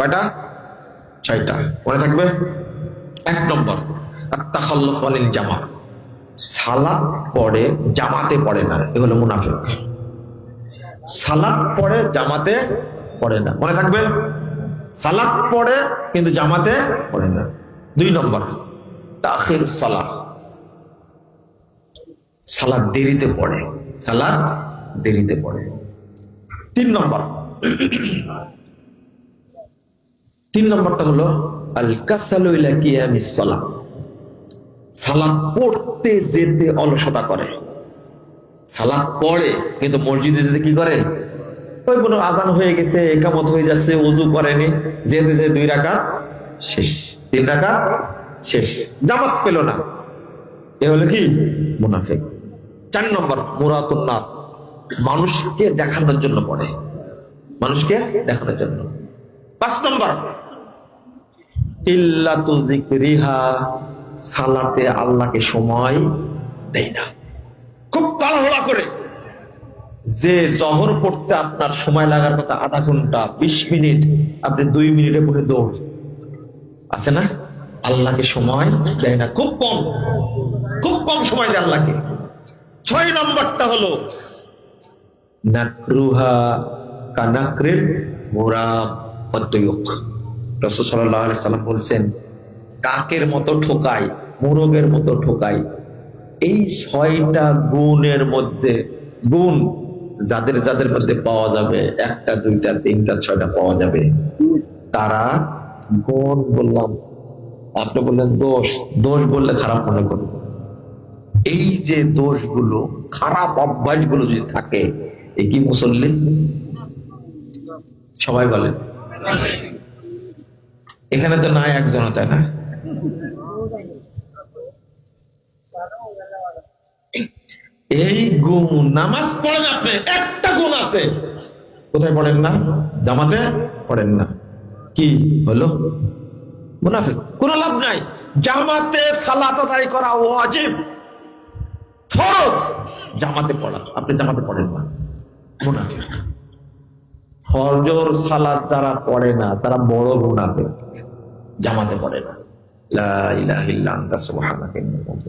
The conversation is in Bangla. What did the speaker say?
কয়টা? ছয়টা মনে থাকবে? এক নম্বর আত্মাখাল্লুফ জামা। সালাত পড়ে জামাতে পড়ে না। এগুলো মুনাফিক। সালাত পড়ে জামাতে পড়ে না। মনে থাকবে? সালাত পড়ে কিন্তু জামাতে পড়ে না। দুই নম্বর, তাখির সালাত সালাদ দেরিতে পড়ে। সালাদ দেরিতে পড়ে। তিন নম্বর তিন নম্বরটা হলো আল কাসালু ইলা কিয়ামিস সালাহ। সালাদ পড়তে যেতে অলসতা করে। সালাদ পড়ে, কিন্তু মসজিদে যেতে কি করে? ওই কোনো আজান হয়ে গেছে, একামত হয়ে যাচ্ছে, উজু করেনি, যেতে যে দুই রাখা শেষ, তিন রাখা শেষ। জামাত পেল না। এ হলো কি? মুনাফিক। চার নম্বর মুরাতুন নাস। মানুষকে দেখানোর জন্য পড়ে। মানুষকে দেখানোর জন্য। পাঁচ নম্বর ইল্লাতু সালাতে আল্লাহকে সময় দেয় না। খুব তাড়াহুড়া করে। যে জহর পড়তে আপনার সময় লাগার কথা আধা ঘণ্টা, বিশ মিনিট, আপনি দুই মিনিটে পড়ে দৌড়। আছে না? আল্লাহকে সময় দেয় না। খুব কম। খুব কম সময় দেয় আল্লাহকে। ছয় নম্বরটা হলো, নাকরুহা কানাকরের মোরাব পদ্ময়ুক রসদ সাল্লাহ সাল্লাম বলছেন, কাকের মতো ঠোকাই, মোরগের মতো ঠোকাই। এই ছয়টা গুণের মধ্যে, গুণ যাদের যাদের মধ্যে পাওয়া যাবে, একটা, দুইটা, তিনটা, ছয়টা পাওয়া যাবে। তারা গুণ বললাম, আপনি বললেন দোষ দোষ বললে খারাপ মনে করবেন এই যে দোষগুলো, খারাপ অভ্যাসগুলো যদি থাকে, এ কি মুসল্লি? সবাই বলেন। এখানে তো নাই একজন তাই না? এই গুণ, নামাজ পড়েন আপনি, একটা গুণ আছে। কোথায় পড়েন না? জামাতে পড়েন না। কি হলো? মুনাফিক, কোনো লাভ নাই। জামাতে সালাত আদায় করা ওয়াজিব। ফরজ। জামাতে পড়া, আপনি জামাতে পড়েন না। মুনাফিক। ফজর সালাত যারা পড়ে না, তারা বড় মুনাফিক। জামাতে পড়ে না। লা ইলাহা ইল্লা আনতা সুবহানাকা ইন্নী কুনতু